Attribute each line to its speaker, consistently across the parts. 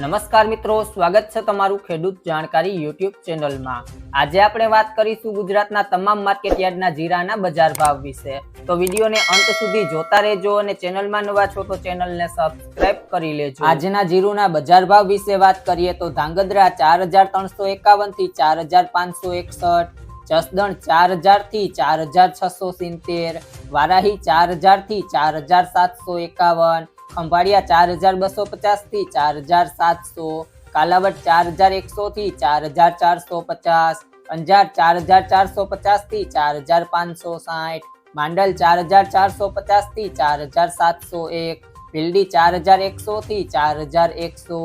Speaker 1: નમસ્કાર મિત્રો, સ્વાગત છે તમારું ખેડૂત જાણકારી યુટ્યુબ ચેનલમાં. આજે આપણે વાત કરીશું ગુજરાતના તમામ માર્કેટ યાર્ડના જીરાના બજાર ભાવ વિશે. તો વિડીયોને અંત સુધી જોતા રહેજો અને ચેનલમાં નવા છો તો ચેનલને સબસ્ક્રાઇબ કરી લેજો. આજના જીરુના બજાર ભાવ વિશે વાત કરીએ તો ધાંગધ્રા ચાર હજાર ત્રણસો એકાવનથી ચાર હજાર પાંચસો એકસઠ, જસદણ ચાર હજારથી ચાર હજાર છસો સિત્તેર, વારાહી ચાર હજારથી ચાર હજાર સાતસો એકાવન ખંભાળિયા ચાર હજાર બસો પચાસ થી ચાર હજાર સાતસો કાલાવડ ચાર હજાર એકસો થી ચાર હજાર ચારસો પચાસ અંજાર ચાર હજાર ચારસો પચાસ થી ચાર હજાર પાંચસો સાઠ માંડલ ચાર હજાર ચારસો પચાસ થી ચાર હજાર સાતસો એક ભીલડી ચાર હજાર એકસો થી ચાર હજાર એકસો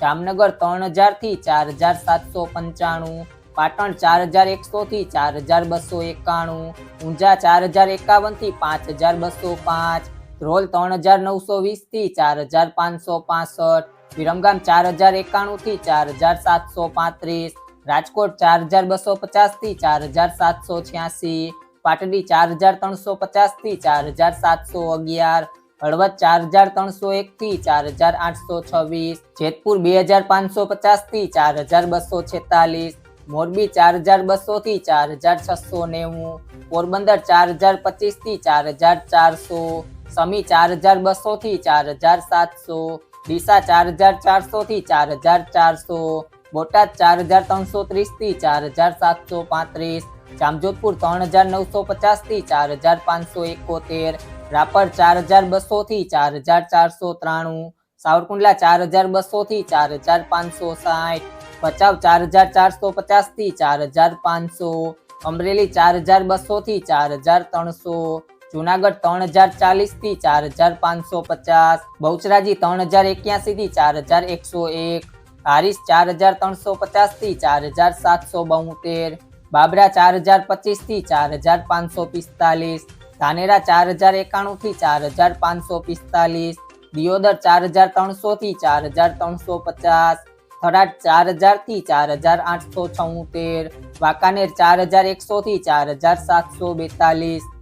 Speaker 1: જામનગર ત્રણ હજાર થી ચાર હજાર સાતસો પંચાણું પાટણ ચાર હજાર એકસો થી ચાર હજાર બસો એકાણું ઊંઝા ચાર હજાર એકાવન થી પાંચ હજાર બસો પાંચ ધ્રોલ ત્રણ હજાર નવસો વીસ થી ચાર હજાર પાંચસો પાસઠ વિરમગામ ચાર હજાર એકાણું થી ચાર હજાર સાતસો પાંત્રીસ રાજકોટ ચાર હજાર બસો પચાસ થી ચાર હજાર સાતસો છ્યાસી પાટડી ચાર હજાર ત્રણસો પચાસ થી ચાર હજાર સાતસો અગિયાર હળવદ ચાર હજાર ત્રણસો એક થી ચાર હજાર આઠસો છવ્વીસ જેતપુર બે હજાર પાંચસો પચાસ થી ચાર હજાર બસો છેતાલીસ મોરબી ચાર હજાર બસો થી ચાર હજાર છસો નેવું પોરબંદર ચાર હજાર પચીસ થી ચાર હજાર ચારસો સમી ચાર હજાર બસો થી ચાર હજાર સાતસો ડીસા ચાર હજાર ચારસો થી ચાર હજાર ચારસો બોટાદ ચાર હજાર ત્રણસો ત્રીસથી ચાર હજાર સાતસો પાંત્રીસ જામજોધપુર ત્રણ હજાર નવસો પચાસથી ચાર હજાર પાંચસો એકોતેર રાપર ચાર હજાર બસો થી ચાર હજાર ચારસો ત્રાણું સાવરકુંડલા ચાર હજાર બસો થી ચાર હજાર પાંચસો સાઠ ભચાઉ ચાર હજાર ચારસો પચાસથી ચાર હજાર પાંચસો અમરેલી ચાર હજાર બસો થી ચાર હજાર ત્રણસો જુનાગઢ ત્રણ હજાર ચાલીસ થી ચાર હજાર પાંચસો પચાસ બહુચરાજી ત્રણ હજાર એક્યાસી થી ચાર હજાર એકસો એક હારીસ ચાર હજાર ત્રણસો પચાસ થી ચાર હજાર સાતસો બોતેર બાબરા ચાર હજાર પચીસ થી ચાર હજાર પાંચસો પિસ્તાલીસ ધાનેરા ચાર હજાર એકાણું થી ચાર હજાર પાંચસો પિસ્તાલીસ દિયોદર ચાર હજાર ત્રણસો થી ચાર હજાર ત્રણસો પચાસ થરાદ ચાર હજાર થી ચાર હજાર આઠસો છોતેર વાંકાનેર ચાર હજાર એકસો થી ચાર હજાર સાતસો બેતાલીસ